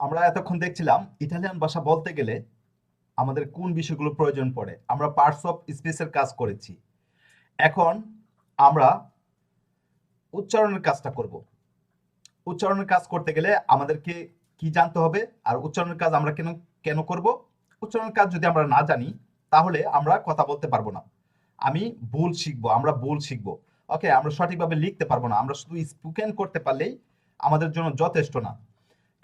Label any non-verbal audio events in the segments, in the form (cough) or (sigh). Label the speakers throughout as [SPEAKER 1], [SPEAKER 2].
[SPEAKER 1] আমরা এতক্ষণ দেখছিলাম ইটালিয়ান ভাষা বলতে গেলে আমাদের কোন বিষয়গুলো প্রয়োজন পড়ে। আমরা পার্টস অফ স্পেসের কাজ করেছি। এখন আমরা উচ্চারণের কাজটা করব। উচ্চারণের কাজ করতে গেলে আমাদেরকে কি জানতে হবে আর উচ্চারণের কাজ আমরা কেন কেন করব? উচ্চারণের কাজ যদি আমরা না জানি, তাহলে আমরা কথা বলতে পারব না। আমি ভুল শিখব, আমরা ভুল শিখব। ওকে আমরা সঠিকভাবে লিখতে পারব না। আমরা শুধু স্পোকেন করতে পারলেই আমাদের জন্য যথেষ্ট না।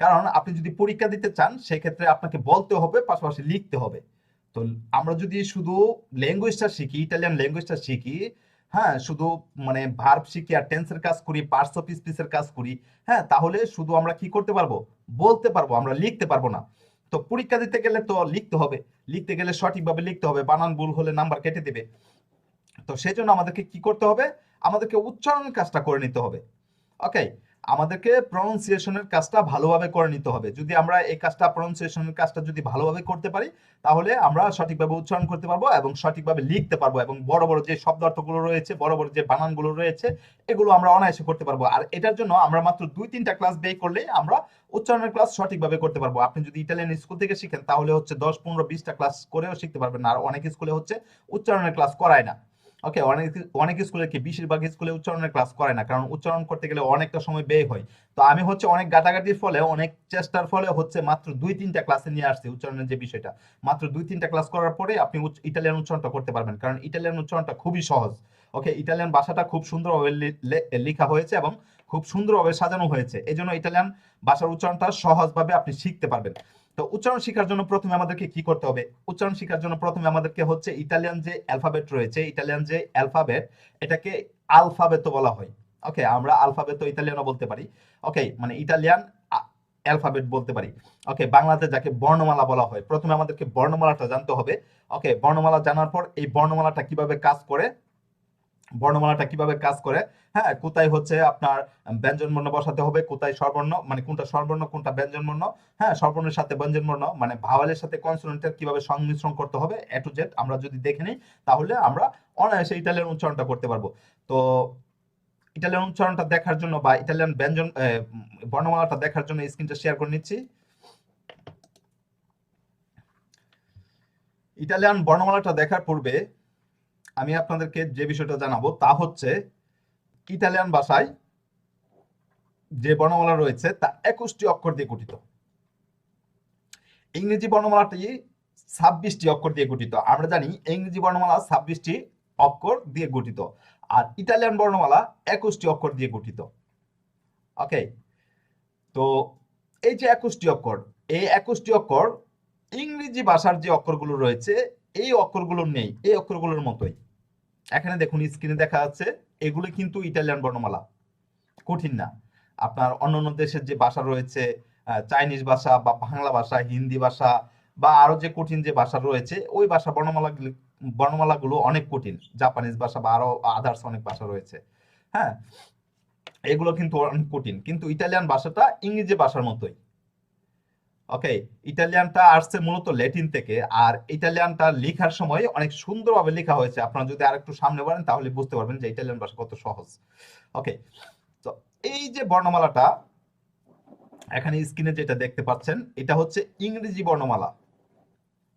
[SPEAKER 1] কারণ আপনি যদি পরীক্ষা দিতে চান, সেক্ষেত্রে আপনাকে বলতে হবে, পাশাপাশি লিখতে হবে। তো আমরা যদি শুধু ল্যাঙ্গুয়েজটা শিখি, ইটালিয়ান ল্যাঙ্গুয়েজটা শিখি হ্যাঁ শুধু মানে ভার্ব শিখি আর টেন্সের কাজ করি, পার্টস অফ স্পিচের কাজ করি হ্যাঁ তাহলে শুধু আমরা কি করতে পারব? বলতে পারব, আমরা লিখতে পারব না। তো পরীক্ষা দিতে গেলে তো লিখতে হবে। লিখতে গেলে সঠিকভাবে লিখতে হবে, বানান ভুল হলে নাম্বার কেটে দেবে। তো সেই জন্য আমাদেরকে কি করতে হবে? আমাদেরকে উচ্চারণের কাজটা করে নিতে হবে। ওকে আমাদেরকে প্রনাউন্সিয়েশনের কাজটা ভালোভাবে করে নিতে হবে। যদি আমরা এই কাজটা প্রনাউন্সিয়েশনের কাজটা যদি ভালোভাবে করতে পারি, তাহলে আমরা সঠিকভাবে উচ্চারণ করতে পারব এবং সঠিকভাবে লিখতে পারব এবং বড় বড় যে শব্দার্থগুলো রয়েছে, বড় বড় যে বানানগুলো রয়েছে, এগুলো আমরা অনায়াসে করতে পারব। আর এটার জন্য আমরা মাত্র দুই তিনটা ক্লাস ব্যয় করলে আমরা উচ্চারণের ক্লাস সঠিকভাবে করতে পারব। আপনি যদি ইটালিয়ান স্কুল থেকে শিখেন, তাহলে হচ্ছে দশ, পনেরো, বিশটা ক্লাস করেও শিখতে পারবেন। আর অনেক স্কুলে হচ্ছে উচ্চারণের ক্লাস করায় না। ওকে অনেক অনেক স্কুলে কি বেশিরভাগ স্কুলে উচ্চারণের ক্লাস করে না, কারণ উচ্চারণ করতে গেলে অনেকটা সময় ব্যয় হয়। তো আমি হচ্ছে অনেক গাটাগাটির ফলে অনেক চেষ্টার ফলে হচ্ছে মাত্র দুই, তিনটা ক্লাসে নিয়ে আসছি উচ্চারণের যে বিষয়টা। মাত্র দুই, তিনটা ক্লাস করার পরে আপনি ইটালিয়ান উচ্চারণটা করতে পারবেন, কারণ ইটালিয়ান উচ্চারণটা খুবই সহজ। ওকে ইটালিয়ান ভাষাটা খুব সুন্দরভাবে লেখা হয়েছে এবং খুব সুন্দরভাবে সাজানো হয়েছে। এই জন্য ইটালিয়ান ভাষার উচ্চারণটা সহজভাবে আপনি শিখতে পারবেন। তো উচ্চারণ শেখার জন্য প্রথমে আমাদেরকে কি করতে হবে? উচ্চারণ শেখার জন্য প্রথমে আমাদেরকে হচ্ছে ইটালিয়ান যে অ্যালফাবেট রয়েছে, ইটালিয়ান যে অ্যালফাবেট এটাকে আলফাবেতো বলা হয়। ওকে আমরা আলফাবেতো ইতালিয়ানও বলতে পারি। ওকে মানে ইটালিয়ান অ্যালফাবেট বলতে পারি। ওকে বাংলাতে যাকে বর্ণমালা বলা হয়, প্রথমে আমাদেরকে বর্ণমালাটা জানতে হবে। ওকে বর্ণমালা জানার পর এই বর্ণমালাটা কীভাবে কাজ করে? বর্ণমালাটা কীভাবে কাজ করে? হ্যাঁ কোথায় হচ্ছে আপনার ব্যঞ্জন বর্ণ বসাতে হবে, কোথায় স্বরবর্ণ মানে কোনটা স্বরবর্ণ, কোনটা ব্যঞ্জন বর্ণ? হ্যাঁ স্বরবর্ণের সাথে ব্যঞ্জন বর্ণ মানে ভাওয়ালের সাথে কনসোনেন্টের কীভাবে সংমিশ্রণ করতে হবে এ টু জেড আমরা যদি দেখে নিই, তাহলে আমরা অনায়াসে ইটালিয়ান উচ্চারণটা করতে পারব। তো ইটালিয়ান উচ্চারণটা দেখার জন্য বা ইটালিয়ান ব্যঞ্জন বর্ণমালাটা দেখার জন্য স্ক্রিনটা শেয়ার করে নিচ্ছি। ইটালিয়ান বর্ণমালাটা দেখার পূর্বে আমি আপনাদেরকে যে বিষয়টা জানাব তা হচ্ছে ইটালিয়ান ভাষায় যে বর্ণমালা রয়েছে তা একুশটি অক্ষর দিয়ে গঠিত। ইংরেজি বর্ণমালাটি ছাব্বিশটি অক্ষর দিয়ে গঠিত। আমরা জানি ইংরেজি বর্ণমালা ছাব্বিশটি অক্ষর দিয়ে গঠিত আর ইটালিয়ান বর্ণমালা একুশটি অক্ষর দিয়ে গঠিত। ওকে? তো এই যে একুশটি অক্ষর, এই একুশটি অক্ষর ইংরেজি ভাষার যে অক্ষরগুলো রয়েছে, এই অক্ষরগুলো নেই, এই অক্ষরগুলোর মতোই। এখানে দেখুন স্ক্রিনে দেখা যাচ্ছে, এগুলো কিন্তু ইটালিয়ান বর্ণমালা। কঠিন না। আপনার অন্যান্য দেশের যে ভাষা রয়েছে চাইনিজ ভাষা বা বাংলা ভাষা, হিন্দি ভাষা বা আরও যে কঠিন যে ভাষা রয়েছে, ওই ভাষা বর্ণমালা বর্ণমালাগুলো অনেক কঠিন। জাপানিজ ভাষা বা আরও আদার্স অনেক ভাষা রয়েছে। হ্যাঁ? এগুলো কিন্তু অনেক কঠিন। কিন্তু ইটালিয়ান ভাষাটা ইংরেজি ভাষার মতোই। ওকে ইটালিয়ানটা আসছে মূলত ল্যাটিন থেকে, আর ইটালিয়ানটা লেখার সময় অনেক সুন্দরভাবে লেখা হয়েছে। আপনারা যদি আরেকটু সামনে বাড়েন, তাহলে বুঝতে পারবেন যে ইটালিয়ান ভাষা কত সহজ। ওকে তো এই যে বর্ণমালাটা, এখানে স্ক্রিনে যেটা দেখতে পাচ্ছেন, এটা হচ্ছে ইংরেজি বর্ণমালা।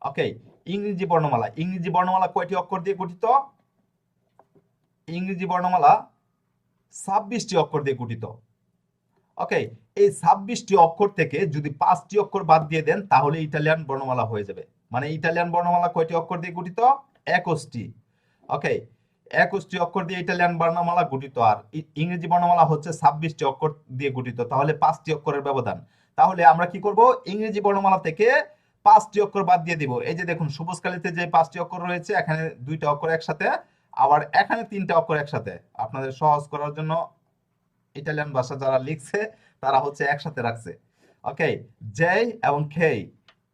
[SPEAKER 1] ওকে ইংরেজি বর্ণমালা। ইংরেজি বর্ণমালা কয়টি অক্ষর দিয়ে গঠিত? ইংরেজি বর্ণমালা ছাব্বিশটি অক্ষর দিয়ে গঠিত। ওকে এই ছাব্বিশটি অক্ষর থেকে যদি পাঁচটি অক্ষর বাদ দিয়ে দেন, তাহলে ইটালিয়ান বর্ণমালা হয়ে যাবে। মানে ইটালিয়ান বর্ণমালা কয়টি অক্ষর দিয়ে গঠিত? একুশটি। ওকে একুশটি অক্ষর দিয়ে ইটালিয়ান বর্ণমালা গঠিত, আর ইংরেজি বর্ণমালা হচ্ছে ছাব্বিশটি অক্ষর দিয়ে গঠিত, তাহলে পাঁচটি অক্ষরের ব্যবধান। তাহলে আমরা কি করব? ইংরেজি বর্ণমালা থেকে পাঁচটি অক্ষর বাদ দিয়ে দিব। এই যে দেখুন, সবুজকালিতে যে পাঁচটি অক্ষর রয়েছে, এখানে দুইটা অক্ষর একসাথে, আবার এখানে তিনটা অক্ষর একসাথে। আপনাদের সহজ করার জন্য ইটালিয়ান ভাষা যারা লিখছে তারা হচ্ছে একসাথে রাখছে। ওকে জে এবং খে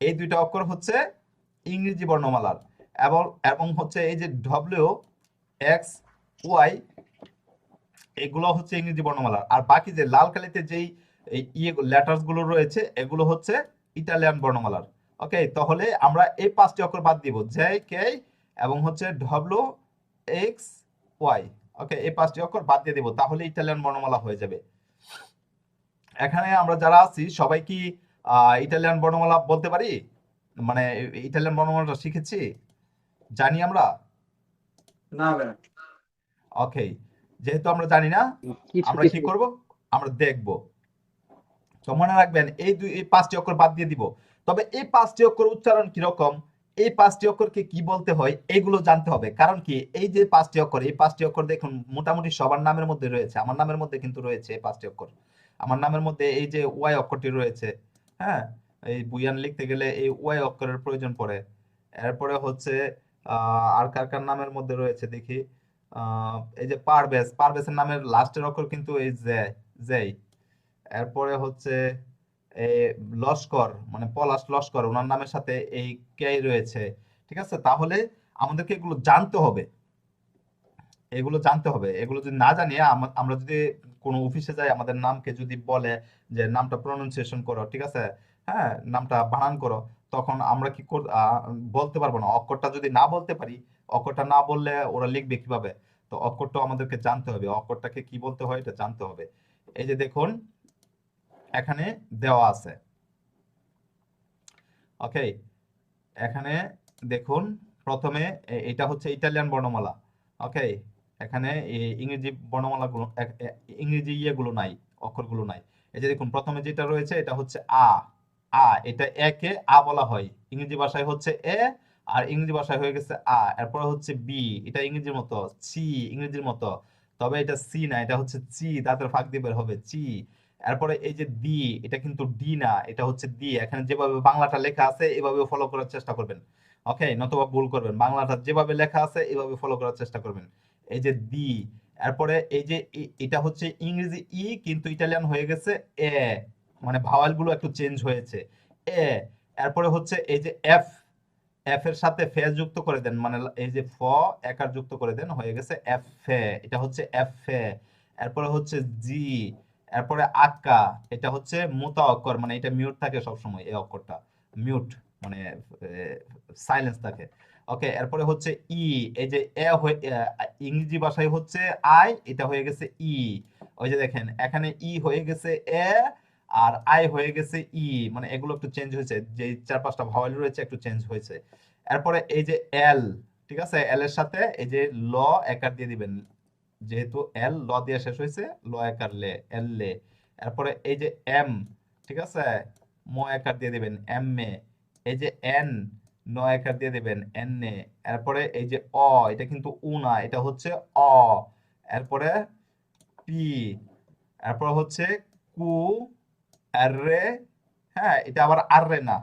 [SPEAKER 1] এই দুইটা অক্ষর হচ্ছে ইংরেজি বর্ণমালার এবং এবং হচ্ছে এই যে ডব্লিউ এক্স ওয়াই এগুলো হচ্ছে ইংরেজি বর্ণমালার। আর বাকি যে লাল কালিতে যেই ইয়ে লেটার্সগুলো রয়েছে, এগুলো হচ্ছে ইটালিয়ান বর্ণমালার। ওকে তাহলে আমরা এই পাঁচটি অক্ষর বাদ দিব জে কে এবং হচ্ছে ডব্লিউ এক্স ওয়াই ওকে এই পাঁচটি অক্ষর বাদ দিয়ে দিব, তাহলে ইটালিয়ান বর্ণমালা হয়ে যাবে। এখানে আমরা যারা আছি সবাই কি ইটালিয়ান বর্ণমালা বলতে পারি? মানে ইটালিয়ান বর্ণমালাটা শিখেছি? জানি আমরা?
[SPEAKER 2] না
[SPEAKER 1] ওকে যেহেতু আমরা জানি না আমরা কি করব? আমরা দেখব। তো মনে রাখবেন এই দুই এই পাঁচটি অক্ষর বাদ দিয়ে দিব। তবে এই পাঁচটি অক্ষর উচ্চারণ কীরকম? এই পাঁচটি অক্ষরকে কি বলতে হয়? এগুলো জানতে হবে। কারণ কি এই যে পাঁচটি অক্ষর এই পাঁচটি অক্ষর দেখুন মোটামুটি সবার নামের মধ্যে রয়েছে। আমার নামের মধ্যে কিন্তু রয়েছে এই পাঁচটি অক্ষর। আমার নামের মধ্যে এই যে ওয়াই অক্ষরটি রয়েছে হ্যাঁ? এই বুয়ান লিখতে গেলে এই ওয়াই অক্ষরের প্রয়োজন পড়ে। এরপরে হচ্ছে আর কার কার নামের মধ্যে রয়েছে দেখি। এই যে পারভেজ, পারভেজের নামের লাস্টের অক্ষর কিন্তু এই জে জেই এরপরে হচ্ছে এই লস্কর মানে পলাশ লস্কর, ওনার নামের সাথে এই কে রয়েছে, ঠিক আছে? তাহলে আমাদেরকে এগুলো জানতে হবে। এগুলো জানতে হবে। এগুলো যদি না জানিয়ে আমরা যদি কোনো অফিসে যাই আমাদের নামকে যদি বলে যে নামটা প্রনাউন্সিয়েশন করো, ঠিক আছে? হ্যাঁ নামটা বানান করো, তখন আমরা কি বলতে পারব না। অক্ষরটা যদি না বলতে পারি, অক্ষরটা না বললে ওরা লিখবে কীভাবে? তো অক্ষরটা আমাদেরকে জানতে হবে। অক্ষরটাকে কি বলতে হয় এটা জানতে হবে। এই যে দেখুন, এখানে দেওয়া আছে। ওকে এখানে দেখুন, প্রথমে এটা হচ্ছে ইটালিয়ান বর্ণমালা। ওকে এখানে ইংরেজি বর্ণমালাগুলো ইংরেজি ইয়েগুলো নাই, অক্ষরগুলো নাই। এই যে দেখুন, প্রথমে যেটা রয়েছে, এটা হচ্ছে আ। আ, এটা একে আ বলা হয়। ইংরেজি ভাষায় হচ্ছে এ, আর ইংরেজি ভাষায় হয়ে গেছে আ। এরপরে হচ্ছে বি, এটা ইংরেজির মতো সি ইংরেজির মতো। তবে এটা সি না, এটা হচ্ছে চি, দাঁতের ফাঁক দিয়ে বের হবে, চি। এরপরে এই যে দি, এটা কিন্তু ডি না, এটা হচ্ছে দি। এখানে যেভাবে বাংলাটা লেখা আছে এভাবে ফলো করার চেষ্টা করবেন। ওকে নতুবা ভুল করবেন। বাংলাটা যেভাবে লেখা আছে, এভাবে ফলো করার চেষ্টা করবেন। এই যে দি, এরপরে এই যে এটা হচ্ছে ইংরেজি ই, কিন্তু ইটালিয়ান হয়ে গেছে এ মানে ভাওয়ালগুলো একটু চেঞ্জ হয়েছে। এ, এরপরে হচ্ছে এই যে এফ এফ এর সাথে ফে যুক্ত করে দেন মানে এই যে ফ একার যুক্ত করে দেন, হয়ে গেছে এফ ফে, এটা হচ্ছে এফ ফে। এরপরে হচ্ছে জি, এরপরে আক্কা, এটা হচ্ছে মোতা অক্ষর মানে এটা মিউট থাকে সবসময়, এই অক্ষরটা মিউট মানে সাইলেন্স থাকে। ওকে এরপরে হচ্ছে ই এই যে এ ইংরেজি ভাষায় হচ্ছে আই এটা হয়ে গেছে ই ওই যে দেখেন, এখানে ই হয়ে গেছে এ আর আই হয়ে গেছে ই মানে এগুলো একটু চেঞ্জ হয়েছে যে চার পাঁচটা ভাওয়াল রয়েছে একটু চেঞ্জ হয়েছে। এরপরে এই যে এল ঠিক আছে? এল এর সাথে এই যে ল একার দিয়ে দিবেন। যেহেতু এল ল দিয়ে শেষ হয়েছে, ল একার লে এল লে। এরপরে এই যে এম ঠিক আছে? ম একার দিয়ে দিবেন এম এ। এই যে এন ন একার দিয়ে দেবেন, এন এরপরে এই যে অ, এটা কিন্তু উ না, এটা হচ্ছে অ। এরপরে পি, এরপর হচ্ছে কু আর রে হ্যাঁ এটা আবার আর রে না।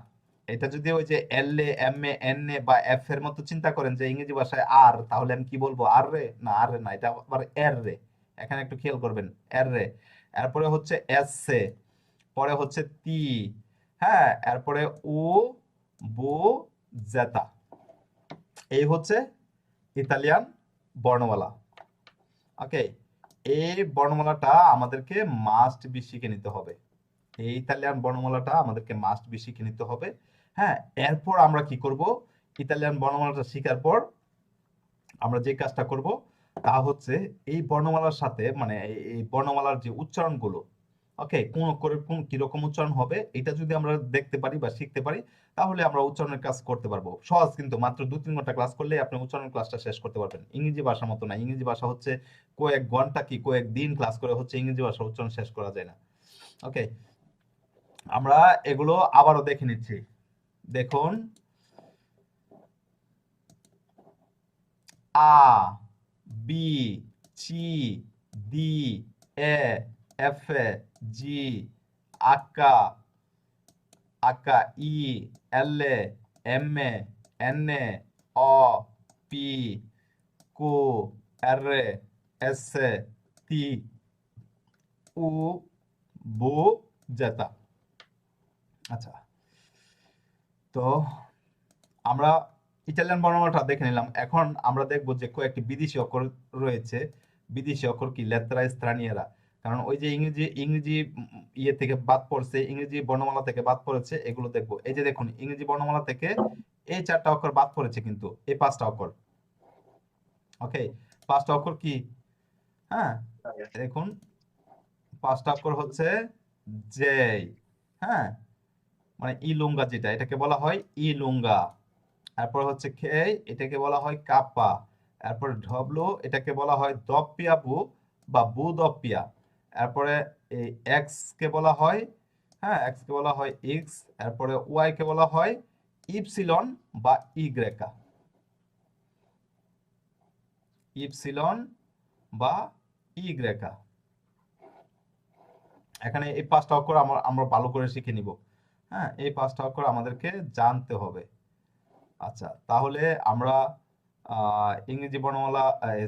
[SPEAKER 1] এটা যদি ওই যে এল এ, এম এ, এন এ বা এফ এর মতো চিন্তা করেন যে ইংরেজি ভাষায় আর, তাহলে আমি কি বলব? আর রে না আর রে না, এটা আবার এর রে এখানে একটু খেয়াল করবেন এর রে এরপরে হচ্ছে এস এ পরে হচ্ছে তি। হ্যাঁ এরপরে উ, বু জেতা। এই হচ্ছে ইতালিয়ান বর্ণমালা। ওকে এই বর্ণমালাটা আমাদেরকে মাস্ট বি শিখে নিতে হবে। এই ইতালিয়ান বর্ণমালাটা আমাদেরকে মাস্ট বি শিখে নিতে হবে। হ্যাঁ এরপর আমরা কি করব? ইতালিয়ান বর্ণমালাটা শেখার পর আমরা যে কাজটা করব তা হচ্ছে এই বর্ণমালার সাথে মানে এই- বর্ণমালার যে উচ্চারণগুলো ওকে, কোন অক্ষরের কোন, কীরকম উচ্চারণ হবে, এটা যদি আমরা দেখতে পারি বা শিখতে পারি, তাহলে আমরা উচ্চারণের কাজ করতে পারব। সহজ কিন্তু, মাত্র দু, তিন ঘণ্টা ক্লাস করলে আপনি উচ্চারণ ক্লাসটা শেষ করতে পারবেন। ইংরেজি ভাষার মতো না, ইংরেজি ভাষা হচ্ছে কয়েক ঘণ্টা কি, কয়েক দিন ক্লাস করে হচ্ছে ইংরেজি ভাষা উচ্চারণ শেষ করা যায় না। ওকে, আমরা এগুলো আবারও দেখে নিচ্ছি। দেখুন। A, B, C, D, E F G আকা আকা I L M N O P Q R S তি উ বু জেতা আচ্ছা। তো আমরা ইটালিয়ান বর্ণমালাটা দেখে নিলাম। এখন আমরা দেখব যে কয়েকটি বিদেশি অক্ষর রয়েছে। বিদেশি অক্ষর কি? লেত্রা, স্থানীয়রা। কারণ ওই যে ইংরেজি ইংরেজি ইয়ে থেকে বাদ পড়ছে, ইংরেজি বর্ণমালা থেকে বাদ পড়েছে, এগুলো দেখব। এই যে দেখুন, ইংরেজি বর্ণমালা থেকে এই চারটা অক্ষর বাদ পড়েছে কিন্তু, এই পাঁচটা অক্ষর। ওকে পাঁচটা অক্ষর কি? হ্যাঁ দেখুন, পাঁচটা অক্ষর হচ্ছে জে হ্যাঁ মানে ইলুঙ্গা যেটা, এটাকে বলা হয় ইলুঙ্গা। তারপর হচ্ছে খে এটাকে বলা হয় কাপ্পা। তারপর ডব্লু এটাকে বলা হয় দপ্পিয়া বু বা বু দপ্পিয়া তারপরে এই এক্স কে বলা হয় হ্যাঁ এক্স কে বলা হয় এক্স তারপরে ওয়াই কে বলা হয় ইপসিলন বা ইগ্রেকা ইপসিলন বা ইগ্রেকা এখানে এই পাঁচটা অক্ষর আমরা আমরা ভালো করে শিখে নিব। হ্যাঁ এই পাঁচটা অক্ষর আমাদেরকে জানতে হবে। আচ্ছা তাহলে আমরা ইংরেজি বর্ণমালা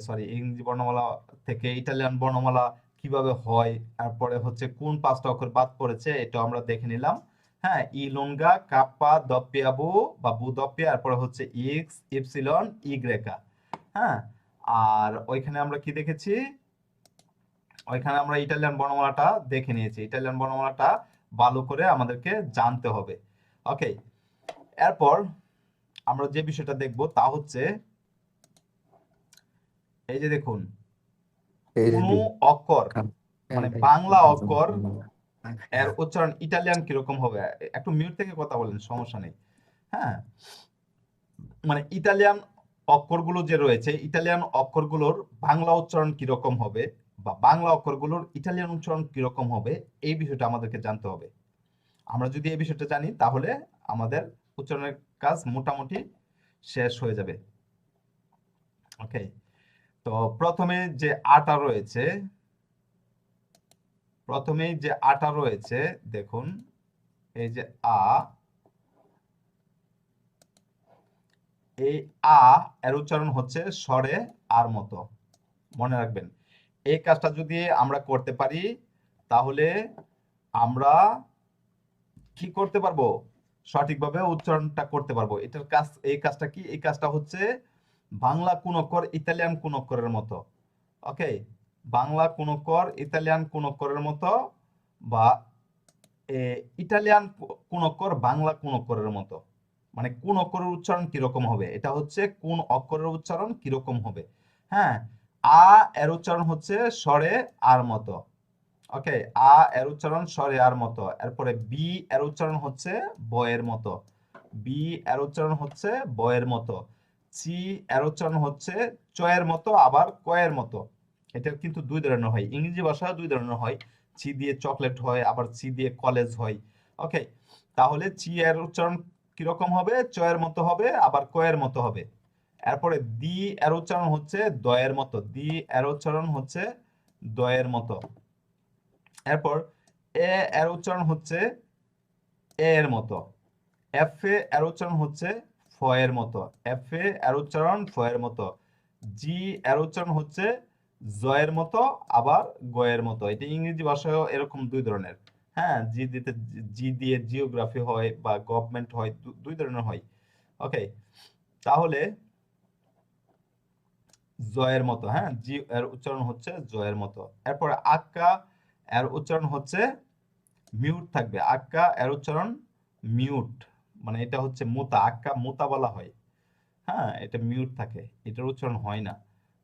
[SPEAKER 1] সরি ইংরেজি বর্ণমালা থেকে ইটালিয়ান বর্ণমালা কীভাবে হয়, তারপরে হচ্ছে কোন পাঁচটা অক্ষর বাদ পড়েছে, এটা আমরা দেখে নিলাম। হ্যাঁ ইলুঙ্গা কাপ্পা দপ্পিয়া বু বা দপ্পিয়া তারপরে হচ্ছে ইক্স ইপসিলন ইগ্রেকা হ্যাঁ আর ওইখানে আমরা কি দেখেছি? ওইখানে আমরা ইটালিয়ান বর্ণমালাটা দেখে নিয়েছি। ইটালিয়ান বর্ণমালাটা ভালো করে আমাদেরকে জানতে হবে। ওকে, এরপর আমরা যে বিষয়টা দেখব তা হচ্ছে, এই যে দেখুন কোনো অক্ষর মানে বাংলা অক্ষর এর উচ্চারণ ইটালিয়ান কীরকম হবে? একটু মিউট থেকে কথা বলেন সমস্যা নেই। হ্যাঁ? মানে ইটালিয়ান অক্ষরগুলো যে রয়েছে ইটালিয়ান অক্ষরগুলোর বাংলা উচ্চারণ কীরকম হবে বা বাংলা অক্ষরগুলোর ইটালিয়ান উচ্চারণ কীরকম হবে এই বিষয়টা আমাদেরকে জানতে হবে। আমরা যদি এই বিষয়টা জানি তাহলে আমাদের উচ্চারণের কাজ মোটামুটি শেষ হয়ে যাবে। ওকে তো প্রথমে যে আটা রয়েছে, প্রথমে যে আটা রয়েছে, দেখুন, এই যে আ, এই আ এর উচ্চারণ হচ্ছে স্বরে আর মতো। মনে রাখবেন, এই কাজটা যদি আমরা করতে পারি, তাহলে আমরা কি করতে পারব? সঠিকভাবে উচ্চারণটা করতে পারব। এটার কাজ, এই কাজটা কি? এই কাজটা হচ্ছে বাংলা কোন অক্ষর ইতালিয়ান কোন অক্ষরের মতো। ওকে বাংলা কোন অক্ষর ইতালিয়ান কোন অক্ষরের মতো বা ইটালিয়ান কোন অক্ষর বাংলা কোন অক্ষরের মতো। মানে কোন অক্ষরের উচ্চারণ কীরকম হবে? এটা হচ্ছে কোন অক্ষরের উচ্চারণ কীরকম হবে। হ্যাঁ? আ এর উচ্চারণ হচ্ছে স্বরে আর মতো। ওকে আ এর উচ্চারণ স্বরে আর মতো। এরপরে বি এর উচ্চারণ হচ্ছে বয়ের মতো। বি এর উচ্চারণ হচ্ছে বয়ের মতো। এর উচ্চারণ হচ্ছে চয়ের মতো, আবার কয়ের মতো। এটা কিন্তু দুই ধরনের হয়। ইংরেজি ভাষা দুই ধরনের হয়। চি দিয়ে চকলেট হয়, আবার চি দিয়ে কলেজ হয়। ওকে? তাহলে চি এর উচ্চারণ কীরকম হবে? চয়ের মতো হবে, আবার কয়ের মতো হবে। এরপরে দি এর উচ্চারণ হচ্ছে দয়ের মতো। দি এর উচ্চারণ হচ্ছে দয়ের মতো। এরপর এ এর উচ্চারণ হচ্ছে এ এর মতো। এফ এর উচ্চারণ হচ্ছে ফ এর মতো। এফ এ এর উচ্চারণ ফ এর মতো। জি এর উচ্চারণ হচ্ছে জয়ের মতো, আবার গয়ের মতো। এটা ইংরেজি ভাষায়ও এরকম দুই ধরনের। হ্যাঁ জি দিতে জি দিয়ে জিওগ্রাফি হয় বা গভর্নমেন্ট হয় দুই ধরনের হয়। ওকে তাহলে জয়ের মতো হ্যাঁ জি এর উচ্চারণ হচ্ছে জয়ের মতো। এরপরে আক্কা এর উচ্চারণ হচ্ছে মিউট থাকবে। আক্কা এর উচ্চারণ মিউট মানে এটা হচ্ছে মোতা, আক্কা মুতা বলা হয়। হ্যাঁ এটা মিউট থাকে, এটার উচ্চারণ হয় না,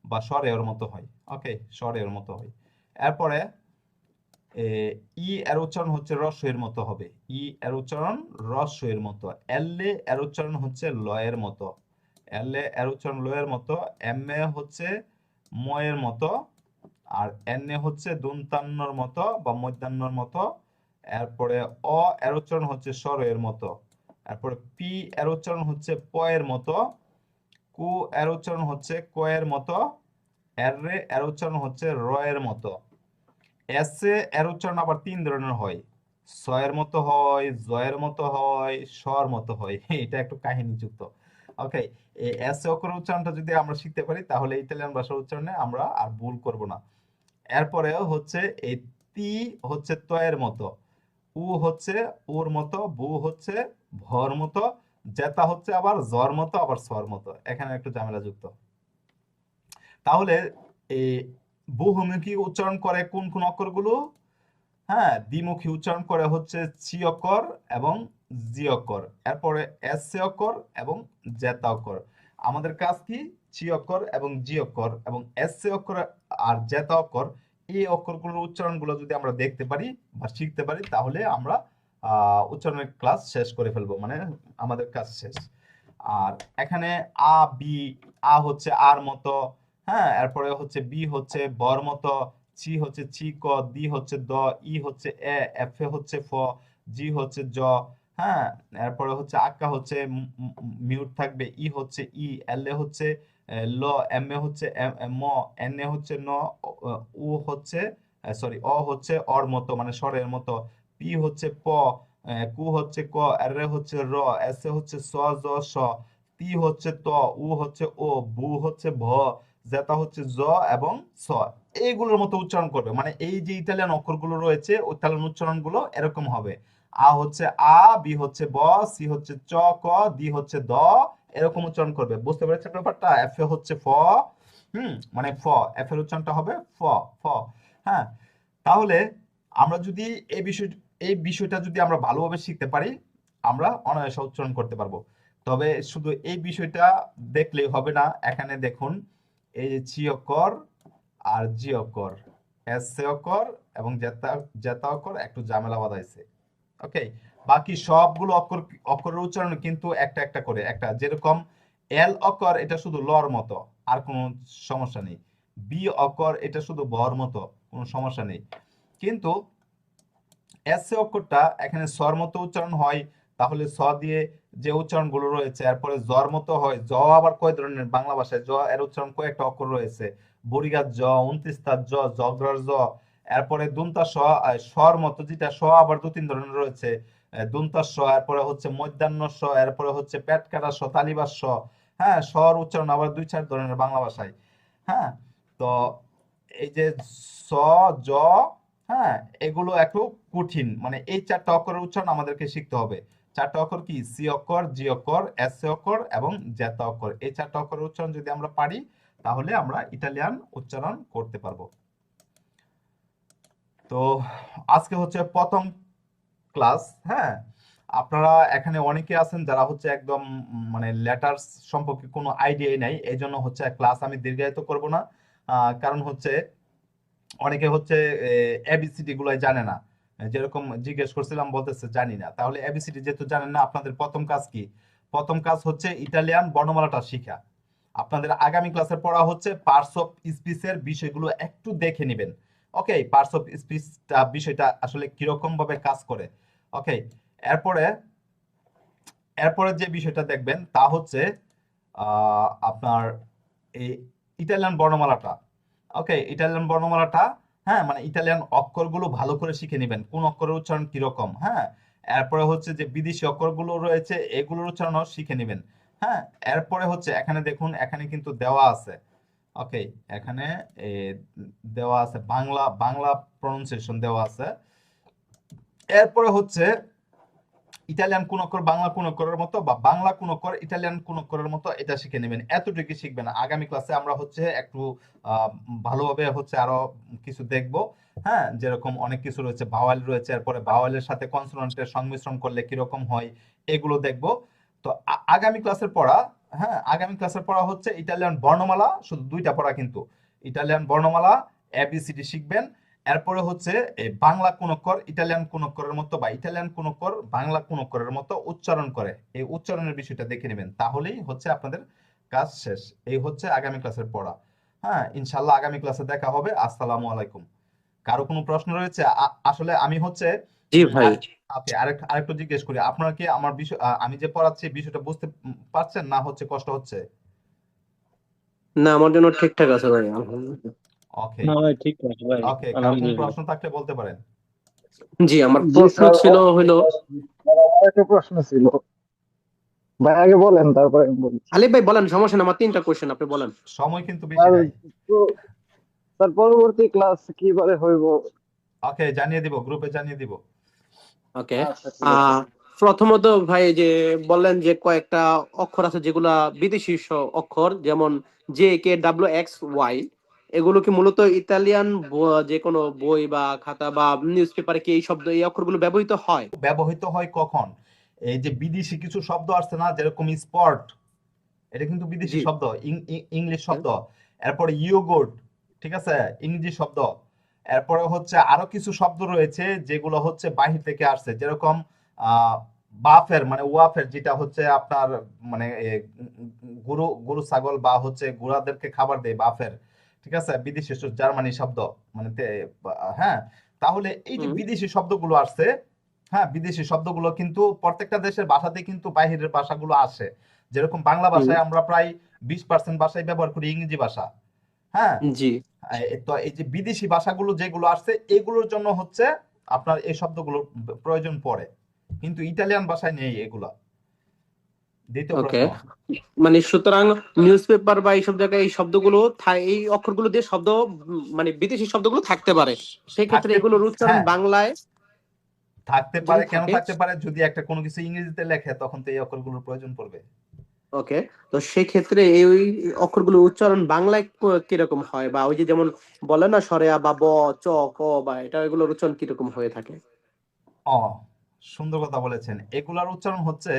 [SPEAKER 1] বা স্বরে ওর মতো হয় ওকে স্বরে ওর মতো হয়। এরপরে ই এর উচ্চারণ হচ্ছে রস্যের মতো হবে। ই এর উচ্চারণ রস্যের মতো, এলে এর উচ্চারণ হচ্ছে লয়ের মতো। এলে এর উচ্চারণ লয়ের মতো, এম এ হচ্ছে ময়ের মতো, আর এন এ হচ্ছে দন্তান্নর মতো বা মধ্যাহ্নর মতো। এরপরে অ এর উচ্চারণ হচ্ছে স্বরের মতো। এরপরে পি এর উচ্চারণ হচ্ছে প এর মতো কু এর উচ্চারণ হচ্ছে ক এর মতো এর রে এর উচ্চারণ হচ্ছে র এর মতো। এস এর উচ্চারণ আবার তিন ধরনের হয়। ছয়ের মতো হয় জয়ের মতো হয় স্বর মতো হয়। (laughs) এটা একটু কাহিনীযুক্ত। ওকে এই এস অক্ষর উচ্চারণটা যদি আমরা শিখতে পারি, তাহলে ইতালিয়ান ভাষার উচ্চারণে আমরা আর ভুল করব না। এরপরে হচ্ছে এই তি হচ্ছে তয়ের মতো। উ হচ্ছে উর মতো, বু হচ্ছে ভর মতো, জেতা হচ্ছে আবার জ্বর মতো, আবার স্বর মতো। এখানে একটু ঝামেলা যুক্ত। তাহলে এই বহুমুখী উচ্চারণ করে কোন কোন অক্ষরগুলো? হ্যাঁ দ্বিমুখী উচ্চারণ করে হচ্ছে চি অক্ষর এবং জি অক্ষর। এরপরে এস সে অক্ষর এবং জেতা অক্ষর। আমাদের কাজ কি? চি অক্ষর এবং জি অক্ষর এবং এস সে অক্ষর আর জেতা অক্ষর, এই অক্ষরগুলোর উচ্চারণগুলো যদি আমরা দেখতে পারি বা শিখতে পারি, তাহলে আমরা উচ্চারণের ক্লাস শেষ করে ফেলব মানে আমাদের কাজ শেষ। আর এখানে আ, বি, আ হচ্ছে আর মতো হ্যাঁ এরপরে হচ্ছে বি হচ্ছে বর মতো, চি হচ্ছে চি, ক, দি হচ্ছে দ, ই হচ্ছে এ, এফ এ হচ্ছে ফ, জি হচ্ছে জ হ্যাঁ এরপরে হচ্ছে আক্কা হচ্ছে মিউট থাকবে, ই হচ্ছে ই, এল এ হচ্ছে ল, এম এ হচ্ছে ম, এন এ হচ্ছে ন, ও- হচ্ছে সরি, অ হচ্ছে অর মতো মানে স্বরের মতো পি হচ্ছে প কু হচ্ছে ক আর হচ্ছে র এস এ হচ্ছে স, জ, স। তি হচ্ছে ত উ হচ্ছে ও, বু হচ্ছে ভ জেতা হচ্ছে জ এবং স। এইগুলোর মতো উচ্চারণ করবে। মানে এই যে ইতালিয়ান অক্ষরগুলো রয়েছে ইতালিয়ান উচ্চারণগুলো এরকম হবে। আ হচ্ছে আ বি হচ্ছে ব সি হচ্ছে চ, ক দি হচ্ছে দ, এরকম উচ্চারণ করবে। বুঝতে পেরেছেন ব্যাপারটা? এফ এ হচ্ছে ফ, হুম মানে ফ। এফ এর উচ্চারণটা হবে ফ ফ। হ্যাঁ তাহলে আমরা যদি এই বিষয় এই বিষয়টা যদি আমরা ভালোভাবে শিখতে পারি, আমরা অনায়াসে উচ্চারণ করতে পারব। তবে শুধু এই বিষয়টা দেখলেই হবে না, এখানে দেখুন, এই যে চি অক্ষর আর জি অক্ষর। এস, সে অক্ষর এবং জেতা অক্ষর, একটু ঝামেলা বাঁধাইছে। ওকে বাকি সবগুলো অক্ষর, অক্ষরের উচ্চারণ কিন্তু একটা একটা করে, একটা যেরকম এল অক্ষর, এটা শুধু লর মতো, আর কোনো সমস্যা নেই। বি অক্ষর, এটা শুধু বর মতো, কোনো সমস্যা নেই। কিন্তু এস অক্ষরটা এখানে স্বর মতো উচ্চারণ হয়, তাহলে স দিয়ে যে উচ্চারণগুলো রয়েছে, এরপরে জ্বর মতো হয়, জ আবার কয় ধরনের বাংলা ভাষায়? জ, এর উচ্চারণ কয়েকটা অক্ষর রয়েছে। বরিগার জ উনত্রিশতার জ, জগ্রার জ, এরপরে দুন্তা স স্বর মতো যেটা স আবার দু তিন ধরনের রয়েছে। দুন্তা স এরপরে হচ্ছে মধ্যাহ্ন স এরপরে হচ্ছে পেট কাটা স তালিবাস স হ্যাঁ স্বর উচ্চারণ আবার দুই চার ধরনের বাংলা ভাষায়। হ্যাঁ তো এই যে স, জ হ্যাঁ এগুলো একটু কঠিন। মানে এই চারটা অক্ষরের উচ্চারণ আমাদেরকে শিখতে হবে। চারটা অক্ষর কি? সি অক্ষর, জি অক্ষর, এস অক্ষর এবং জেতা অক্ষর। এই চারটা অক্ষরের উচ্চারণ যদি আমরা পারি, তাহলে আমরা ইটালিয়ান উচ্চারণ করতে পারব। তো আজকে হচ্ছে প্রথম ক্লাস হ্যাঁ? আপনারা এখানে অনেকে আছেন যারা হচ্ছে একদম মানে লেটার্স সম্পর্কে কোনো আইডিয়াই নাই। এই জন্য হচ্ছে ক্লাস আমি দীর্ঘায়িত করব না। কারণ হচ্ছে অনেকে হচ্ছে এবিসিডি গুলাই জানে না। যেরকম জিজ্ঞেস করছিলাম, বলতেছে জানি না। তাহলে এবিসিডি যেহেতু জানেন না, আপনাদের প্রথম কাজ কি? প্রথম কাজ হচ্ছে ইটালিয়ান বর্ণমালাটা শিখা। আপনাদের আগামী ক্লাসে পড়া হচ্ছে পার্টস অফ স্পিচের বিষয়গুলো একটু দেখে নেবেন। ওকে, পার্টস অফ স্পিচ বিষয়টা আসলে কীরকম ভাবে কাজ করে। ওকে, এরপরে এরপরে যে বিষয়টা দেখবেন তা হচ্ছে আপনার এই ইটালিয়ান বর্ণমালাটা। ওকে ইটালিয়ান বর্ণমালাটা হ্যাঁ মানে ইটালিয়ান অক্ষরগুলো ভালো করে শিখে নেবেন। কোন অক্ষরের উচ্চারণ কীরকম হ্যাঁ? এরপরে হচ্ছে যে বিদেশি অক্ষরগুলো রয়েছে, এগুলোর উচ্চারণও শিখে নেবেন হ্যাঁ? এরপরে হচ্ছে এখানে দেখুন, এখানে কিন্তু দেওয়া আছে। ওকে এখানে দেওয়া আছে, বাংলা বাংলা প্রনাউন্সিয়েশন দেওয়া আছে। এরপরে হচ্ছে ইটালিয়ান কোন অক্ষর বাংলা কোন অক্ষরের মতো বা বাংলা কোন অক্ষর ইটালিয়ান কোন অক্ষরের মতো এটা শিখে নেবেন। এতটুকু শিখবেন। আগামী ক্লাসে আমরা হচ্ছে একটু ভালোভাবে হচ্ছে আরও কিছু দেখব। হ্যাঁ যেরকম অনেক কিছু রয়েছে। ভাওয়াল রয়েছে, এরপরে ভাওয়ালের সাথে কনসোনেন্টের সংমিশ্রণ করলে কীরকম হয়, এগুলো দেখব। তো আগামী ক্লাসের পড়া হ্যাঁ আগামী ক্লাসের পড়া হচ্ছে ইটালিয়ান বর্ণমালা, শুধু দুইটা পড়া কিন্তু। ইটালিয়ান বর্ণমালা এবিসিডি শিখবেন। এরপরে হচ্ছে বাংলা কোন অক্ষর ইটালিয়ান কোন অক্ষরের মতো বা ইটালিয়ান কোন অক্ষর বাংলা কোন অক্ষরের মতো উচ্চারণ করে। এই উচ্চারণের বিষয়টা দেখে নেবেন। তাহলেই হচ্ছে আপনাদের কাজ শেষ। এই হচ্ছে আগামী ক্লাসের পড়া। হ্যাঁ ইনশাল্লাহ আগামী ক্লাসে দেখা হবে। আসসালামু আলাইকুম। কারও কোনো প্রশ্ন রয়েছে? আসলে আমি হচ্ছে
[SPEAKER 3] জি ভাই।
[SPEAKER 1] ওকে আরেক আরেকটু জিজ্ঞেস করি আপনারা কি আমার বিষয় আমি যে পড়াচ্ছি বিষয়টা বুঝতে পারছেন না হচ্ছে কষ্ট হচ্ছে?
[SPEAKER 3] না আমার জন্য ঠিকঠাক আছে ভাই আলহামদুলিল্লাহ।
[SPEAKER 1] ওকে
[SPEAKER 4] না ভাই ঠিক আছে ভাই।
[SPEAKER 1] ওকে প্রশ্ন থাকলে বলতে পারেন।
[SPEAKER 3] জি আমার প্রশ্ন ছিল
[SPEAKER 5] আমার একটা প্রশ্ন ছিল। ভাই আগে বলেন তারপরে আমি
[SPEAKER 3] আলিফ ভাই বলেন সমস্যা না আমার তিনটা কোশ্চেন আপনি বলেন।
[SPEAKER 1] সময় কিন্তু বেশি নাই।
[SPEAKER 5] তো স্যার পরবর্তী ক্লাস কিবারে হইব?
[SPEAKER 1] ওকে জানিয়ে দিব গ্রুপে জানিয়ে দিব।
[SPEAKER 3] ওকে
[SPEAKER 5] আচ্ছা
[SPEAKER 3] প্রথমত ভাই যে বললেন যে কয়েকটা অক্ষর আছে যেগুলা বিদেশি অক্ষর যেমন J K W X Y এগুলো কি মূলত ইতালিয়ান যে কোনো বই বা খাতা বা নিউজ পেপারে কি এই শব্দ এই অক্ষরগুলো ব্যবহৃত হয়?
[SPEAKER 1] ব্যবহৃত হয় কখন? এই যে বিদেশি কিছু শব্দ আসছে না যেরকম স্পট এটা কিন্তু বিদেশি শব্দ ইংলিশ শব্দ। এরপরে ইয়োগurt ঠিক আছে? ইংরেজি শব্দ। এরপরে হচ্ছে আরও কিছু শব্দ রয়েছে যেগুলো হচ্ছে বাহির থেকে আসছে যেরকম আহ বাফের মানে ওয়াফের যেটা হচ্ছে আপনার মানে গরু গরু ছাগল বা হচ্ছে ঘোড়াদেরকে খাবার দেয় বাফের। ঠিক আছে? বিদেশি জার্মানি শব্দ মানে হ্যাঁ? তাহলে এই যে বিদেশি শব্দগুলো আসছে হ্যাঁ বিদেশি শব্দগুলো কিন্তু প্রত্যেকটা দেশের ভাষাতে কিন্তু বাহিরের ভাষাগুলো আসে। যেরকম বাংলা ভাষায় আমরা প্রায় বিশ পার্সেন্ট ভাষায় ব্যবহার করি ইংরেজি ভাষা হ্যাঁ?
[SPEAKER 3] জি।
[SPEAKER 1] তো এই যে বিদেশি ভাষাগুলো যেগুলো আসছে এগুলোর জন্য হচ্ছে আপনার এই শব্দগুলোর প্রয়োজন পড়ে। কিন্তু ইটালিয়ান ভাষায় নেই এগুলা।
[SPEAKER 3] মানে সুতরাং নিউজ পেপার বা এইসব জায়গায় এই শব্দগুলো এই অক্ষরগুলো দিয়ে শব্দ মানে বিদেশি শব্দগুলো থাকতে পারে। সেই ক্ষেত্রে এগুলোর উচ্চারণ
[SPEAKER 1] হ্যাঁ।
[SPEAKER 3] বাংলায়
[SPEAKER 1] থাকতে পারে কেন থাকতে পারে? যদি একটা কোনো কিছু ইংরেজিতে লেখে তখন তো এই অক্ষরগুলোর প্রয়োজন পড়বে।
[SPEAKER 3] ওকে তো সেই ক্ষেত্রে এই অক্ষরগুলোর উচ্চারণ বাংলায় কীরকম হয়? বা ওই যে যেমন বলে না সরেয়া বা ব চ ক বা এটা এগুলোর উচ্চারণ কীরকম হয়ে থাকে?
[SPEAKER 1] ও সুন্দর কথা বলেছেন। এগুলার উচ্চারণ হচ্ছে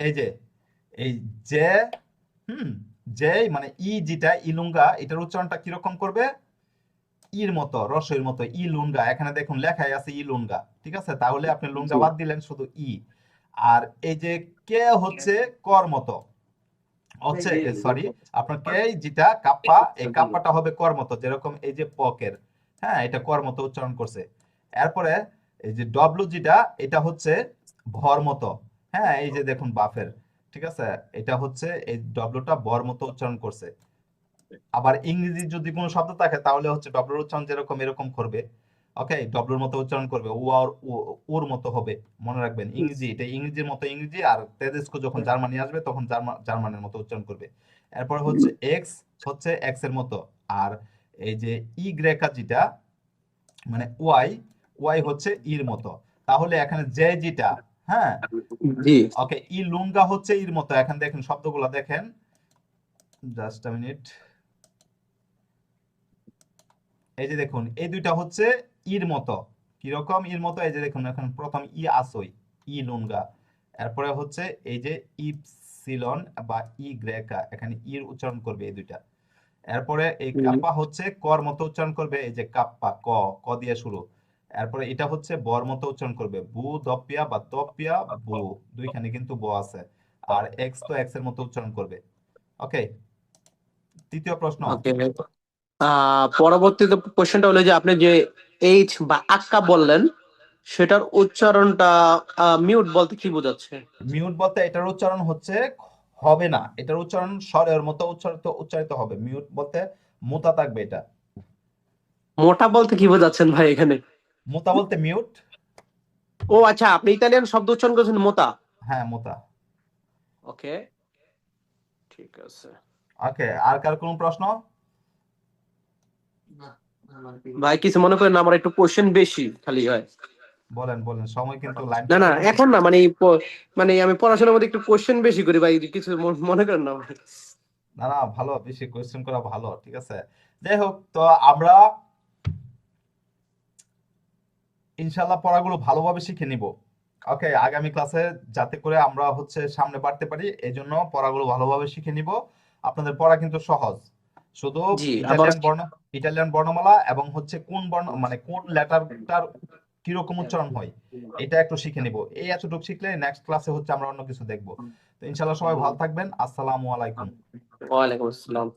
[SPEAKER 1] এই যে এই যে হুম। যে মানে ই যেটা ইলুঙ্গা এটার উচ্চারণটা কীরকম করবে? ইর মতো রসইর মতো ইলুঙ্গা এখানে দেখুন লেখাই আছে ইলুঙ্গা ঠিক আছে? তাহলে আপনি লুঙ্গা বাদ দিলেন শুধু ই। আর এই যে কে হচ্ছে কর মতো হচ্ছে সরি আপনার কে যেটা কাপ্পা এই কাপ্পাটা হবে কর মতো যেরকম এই যে পকের হ্যাঁ এটা কর মতো উচ্চারণ করছে। এরপরে এই যে ডব্লু যেটা এটা হচ্ছে ভর মতো হ্যাঁ এই যে দেখুন বাফের ঠিক আছে? এটা হচ্ছে এই ডব্লুটা বর মতো উচ্চারণ করছে। আবার ইংরেজি যদি কোনো শব্দ থাকে তাহলে হচ্ছে ডব্লুর উচ্চারণ যেরকম এরকম করবে। ওকে ডব্লুর মতো উচ্চারণ করবে ও আর ওর মতো হবে মনে রাখবেন। ইংরেজি এটা ইংরেজির মতো ইংরেজি আর তেদেস্কো যখন জার্মানি আসবে তখন জার্মা- জার্মানের মতো উচ্চারণ করবে। এরপর হচ্ছে এক্স হচ্ছে এক্সের মতো। আর এই যে ই গ্রেকা যেটা মানে ওয়াই ওয়াই হচ্ছে ইর মতো। তাহলে এখানে যে যেটা হ্যাঁ?
[SPEAKER 3] জি।
[SPEAKER 1] ওকে ই লুঙ্গা হচ্ছে ইর মতো। এখন দেখেন শব্দগুলো দেখেন। জাস্ট আ মিনিট এই যে দেখুন এই দুইটা হচ্ছে ইর মতো। কীরকম ইর মতো? এই যে দেখুন এখন প্রথম ই আসই ই লুঙ্গা। এরপরে হচ্ছে এই যে ইপসিলন বা ই গ্রেকা। এখানে ইর উচ্চারণ করবে এই দুইটা। এরপরে এই কাপ্পা হচ্ছে কর মতো উচ্চারণ করবে এই যে কাপ্পা ক ক দিয়ে শুরু। এরপরে এটা হচ্ছে বর মতো উচ্চারণ করবে। বু দপিয়া বা তপিয়া বু দুইখানে কিন্তু ব আছে। আর এক্স তো এক্সের মতো উচ্চারণ করবে। ওকে? তৃতীয় প্রশ্ন।
[SPEAKER 3] পরবর্তীতে কোশ্চেনটা হলো যে আপনি যে এইচ বা আক্কা বললেন সেটার উচ্চারণটা মিউট বলতে কি বোঝাচ্ছে?
[SPEAKER 1] মিউট বলতে এটার উচ্চারণ হচ্ছে হবে না। এটার উচ্চারণ স্বরের মতো উচ্চারিত উচ্চারিত হবে। মিউট বলতে মোটা থাকবে এটা।
[SPEAKER 3] মোটা বলতে কি বোঝাচ্ছেন ভাই এখানে?
[SPEAKER 1] মোতা বলতে মিউট
[SPEAKER 3] ও আচ্ছা আপনি ইতালিয়ান শব্দ উচ্চারণ করেছেন মোতা।
[SPEAKER 1] হ্যাঁ মোতা।
[SPEAKER 3] ওকে ঠিক আছে।
[SPEAKER 1] ওকে আর কার কোনো প্রশ্ন?
[SPEAKER 3] ভাই কিছু মনে করেন আমার একটু কোশ্চেন বেশি খালি হয়।
[SPEAKER 1] বলেন বলেন সময় কিন্তু লাইন
[SPEAKER 3] না না এখন না মানে মানে আমি পড়াশোনার মধ্যে একটু কোশ্চেন বেশি করি ভাই কিছু মনে করেন না
[SPEAKER 1] না না ভালো বেশি কোশ্চেন করা ভালো ঠিক আছে। যাই হোক তো আমরা ইনশাল্লাহ পড়াগুলো ভালোভাবে শিখে নিব। ওকে আগামী ক্লাসে যাতে করে আমরা হচ্ছে সামনে বাড়তে পারি এই জন্য পড়াগুলো ভালোভাবে শিখে নিব। আপনাদের পড়া কিন্তু সহজ। শুধু ইটালিয়ান বর্ণ ইটালিয়ান বর্ণমালা এবং হচ্ছে কোন বর্ণ মানে কোন লেটারটার কীরকম উচ্চারণ হয় এটা একটু শিখে নিব। এই এতটুকু শিখলে নেক্সট ক্লাসে হচ্ছে আমরা অন্য কিছু দেখব। তো ইনশাল্লাহ সবাই ভালো থাকবেন। আসসালামু আলাইকুম।
[SPEAKER 3] ওয়ালাইকুম আসসালাম।